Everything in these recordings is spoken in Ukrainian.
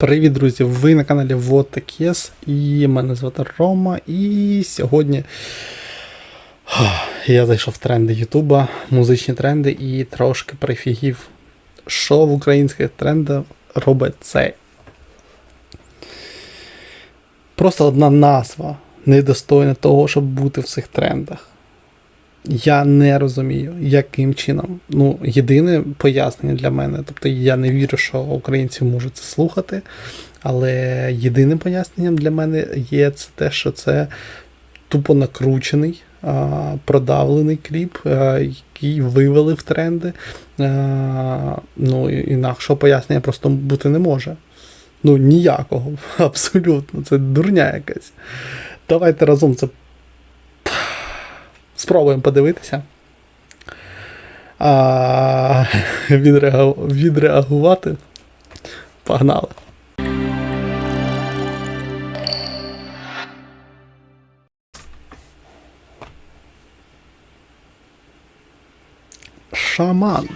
Привіт, друзі! Ви на каналі Вот і мене звати Рома. І сьогодні я зайшов в тренди Ютуба, музичні тренди, і трошки прифігів, що в українських трендах робить цей. Просто одна назва недостойна того, щоб бути в цих трендах. Я не розумію, яким чином. Ну, єдине пояснення для мене, тобто я не вірю, що українці можуть це слухати, але єдиним поясненням для мене є це те, що це тупо накручений, продавлений кліп, який вивели в тренди. Ну, інакшого пояснення просто бути не може. Ну, ніякого, абсолютно. Це дурня якась. Давайте разом це Спробуємо подивитися. А, відреагу- відреагувати. Погнали. Шаман.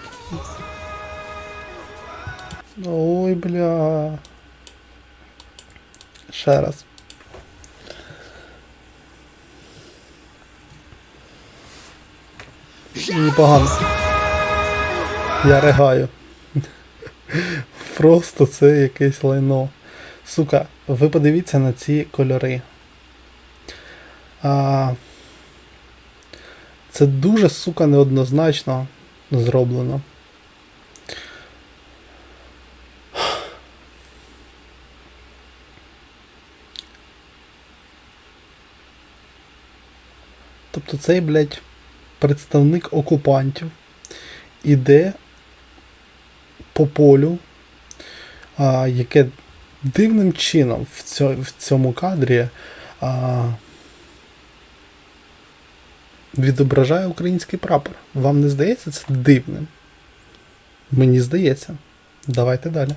Ой, бля. Ще раз. Непогано. Я ригаю. Просто це якесь лайно. Сука, ви подивіться на ці кольори. А, це дуже, сука, неоднозначно зроблено. Тобто цей, блядь, представник окупантів іде по полю, а, яке дивним чином в, цьо, в цьому кадрі а, відображає український прапор. Вам не здається це дивним? Мені здається. Давайте далі.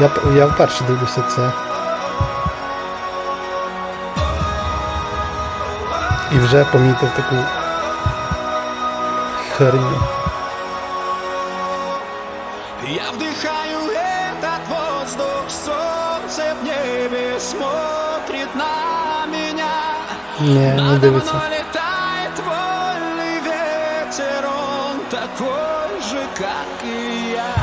Я, я вперше дивлюся це. І вже помітив таку херню. Я вдыхаю этот воздух, солнце в небе смотрит на меня. Ні, не Надо дивиться. мной летает вольный ветер, он такой же, как и я.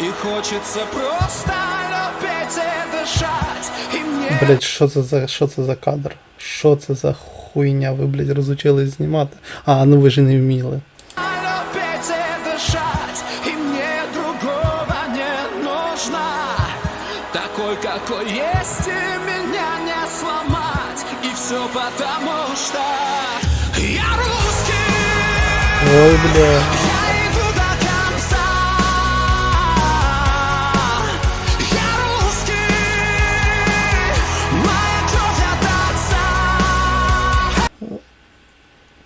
И хочется просто любить и дышать, и мне Блять, що це за що це за кадр? Що це за Хуйня? Ви, блять, розучились знімати? А, ну ви ж не вміли. любить и дышать, и мне другого не нужно. Такой, какой есть, и меня не сломать. И все потому, что я русский. Ой, бля.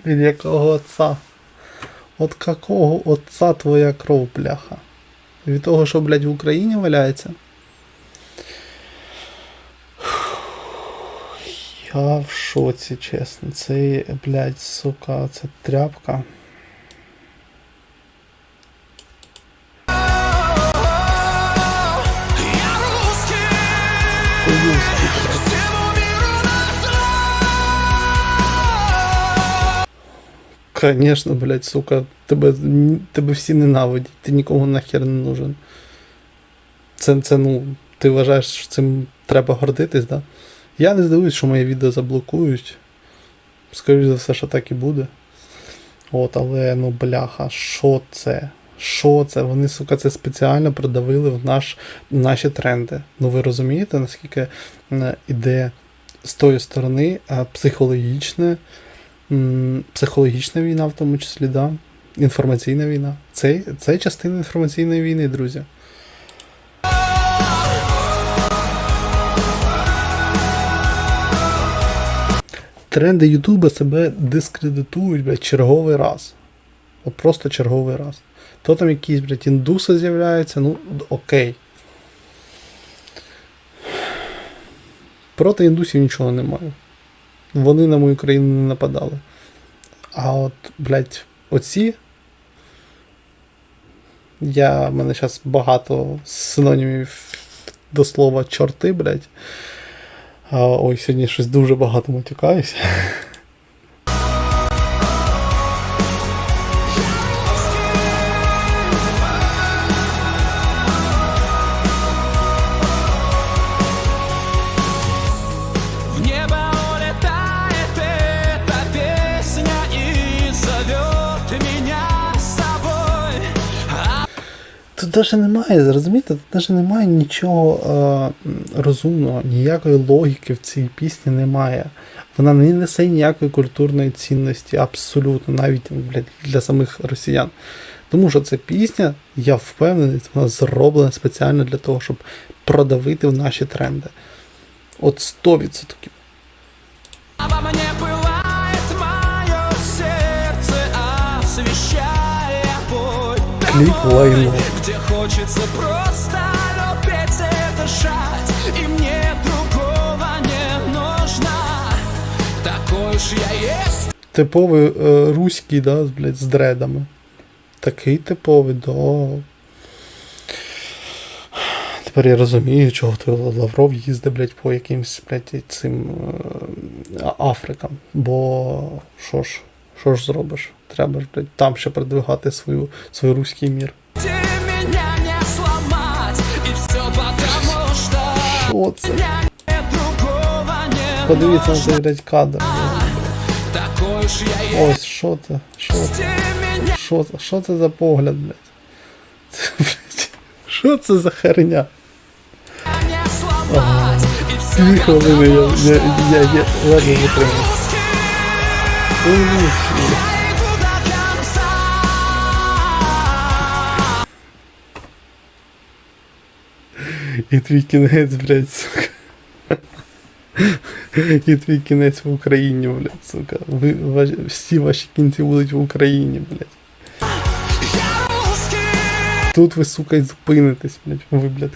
Від якого отца? От какого отца твоя кров, бляха? Від того, що, блядь, в Україні валяється? Я в шоці, чесно. Це, блядь, сука, це тряпка. Конечно, блядь, сука, тебе, тебе всі ненавидять, ти нікому нахер не нужен. Це, це, ну, ти вважаєш, що цим треба гордитись, да? Я не здивуюсь, що моє відео заблокують. Скоріше за все, що так і буде. От, але ну бляха, що це? Що це? Вони, сука, це спеціально продавили в наш, в наші тренди. Ну ви розумієте, наскільки е, іде з тої сторони е, психологічне, психологічна війна, в тому числі, да? інформаційна війна. Це, це частина інформаційної війни, друзі. Тренди Ютуба себе дискредитують, блядь, черговий раз. От просто черговий раз. То там якісь, блядь, індуси з'являються, ну, окей. Проти індусів нічого немає. Вони на мою країну не нападали. А от, блядь, оці. Я, в мене зараз багато синонімів до слова чорти, блядь. А, ой, сьогодні щось дуже багато матюкаюся. Тут навіть немає, розумієте, тут навіть немає нічого е, розумного, ніякої логіки в цій пісні немає. Вона не несе ніякої культурної цінності, абсолютно, навіть блядь, для самих росіян. Тому що ця пісня, я впевнений, вона зроблена спеціально для того, щоб продавити в наші тренди. От 100%. Обо мне пылает мое сердце, освещая Кліп лайно. Хочется просто любить и дышать И мне другого не нужно Такой уж я есть Типовий е, руський, да, блядь, з дредами. Такий типовий, да. Тепер я розумію, чого той Лавров їздить, блядь, по якимсь, блядь, цим е, Африкам. Бо що ж, що ж зробиш? Треба ж, блядь, там ще продвигати свою, свій руський мір. Що це? Подивіться на цей, блядь, кадр. я Ось, що це? Що це? Що це? Що це за погляд, блядь? Це, блядь, що це за херня? все Дві хвилини я, я, я, я ладно витримав. Ой, блядь. иду до І твій кінець, блядь, сука. І твій кінець в Україні, блядь, сука. Ви, ваші, всі ваші кінці будуть в Україні, блядь. Тут ви, сука, і зупинитесь, блядь, ви, блядь.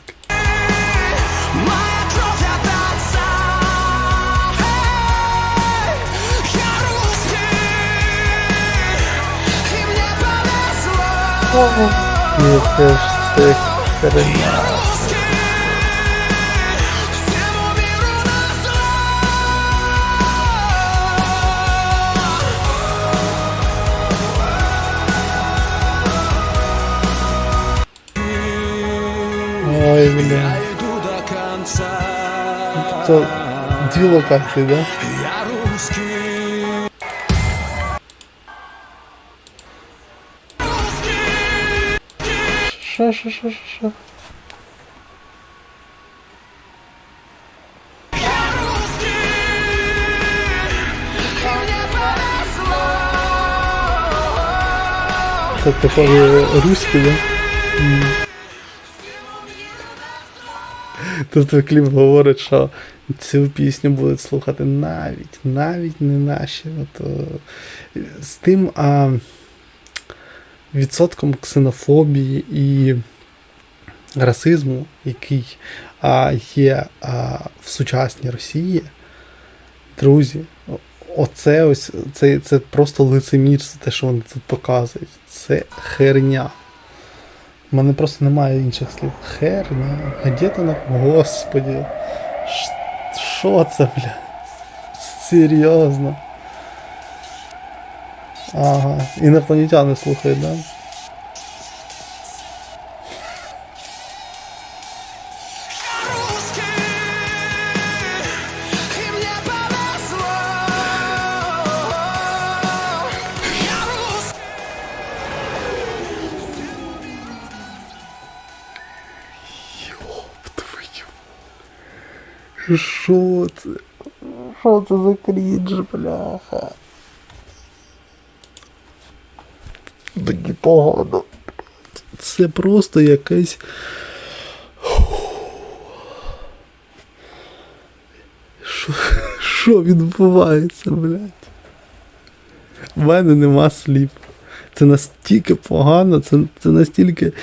Моя кровь от Ой, блядь. Я иду до конца Це дві локації, да? Я русский Що, що, що, що, що? Це типові руські, да? М. Тут кліп говорить, що цю пісню будуть слухати навіть, навіть не наші. От, з тим а, відсотком ксенофобії і расизму, який а, є а, в сучасній Росії, друзі, оце ось це, це просто лицемірство, те, що вони тут показують. Це херня. У мене просто немає інших слів. Херня. То на. Господі. Що це, бля? Серйозно. Ага. Інопланетяни слухають, да? Що це? Що це за крінж, бляха? Мені погано. Це просто якесь. Що, що відбувається, блядь? У мене нема слів. Це настільки погано, це, це настільки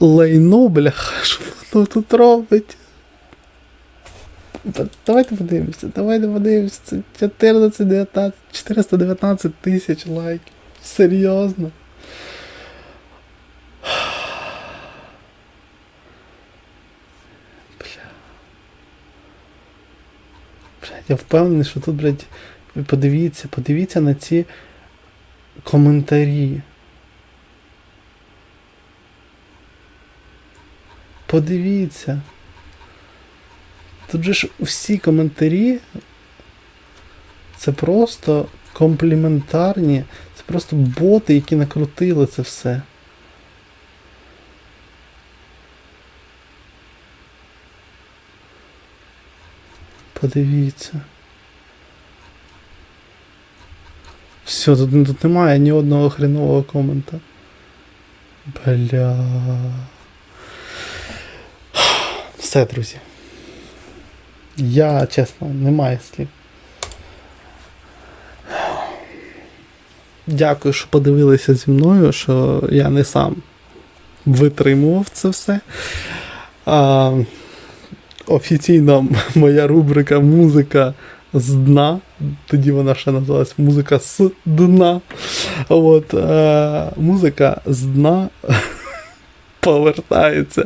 лайно, бляха, що воно тут робить. Давайте подивимося, давайте подивимося. 14, 419 тисяч лайків. Серйозно. Бля. Бля, Я впевнений, що тут, блядь, подивіться, подивіться на ці коментарі. Подивіться. Тут же ж усі коментарі. Це просто компліментарні. Це просто боти, які накрутили це все. Подивіться. Все, тут, тут немає ні одного хренового комента. Бля. Все, друзі. Я, чесно, немає слів. Дякую, що подивилися зі мною, що я не сам витримував це все. А, офіційно моя рубрика Музика з дна. Тоді вона ще називалась Музика з дна. От, е, музика з дна повертається.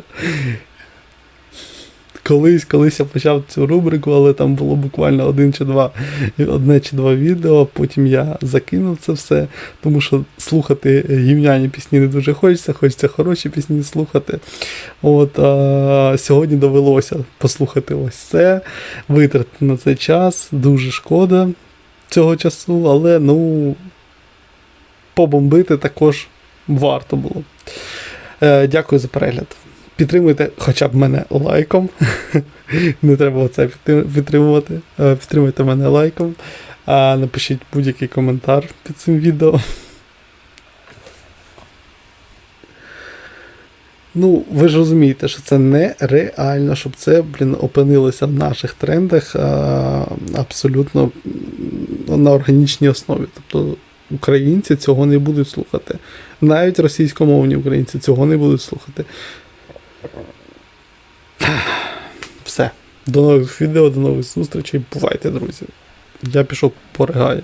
Колись, колись я почав цю рубрику, але там було буквально один чи два, одне чи два відео. Потім я закинув це все, тому що слухати гімняні пісні не дуже хочеться, хочеться хороші пісні слухати. От а, сьогодні довелося послухати ось це, витратити на це час. Дуже шкода цього часу, але ну побомбити також варто було. Е, дякую за перегляд. Підтримуйте хоча б мене лайком. Не треба це підтримувати. Е, Підтримуйте мене лайком. А напишіть будь-який коментар під цим відео. Ну, ви ж розумієте, що це нереально, щоб це, блін, опинилося в наших трендах а, абсолютно на органічній основі. Тобто українці цього не будуть слухати. Навіть російськомовні українці цього не будуть слухати. Все. До нових відео, до нових зустрічей. Бувайте, друзі. Я пішов поригаю.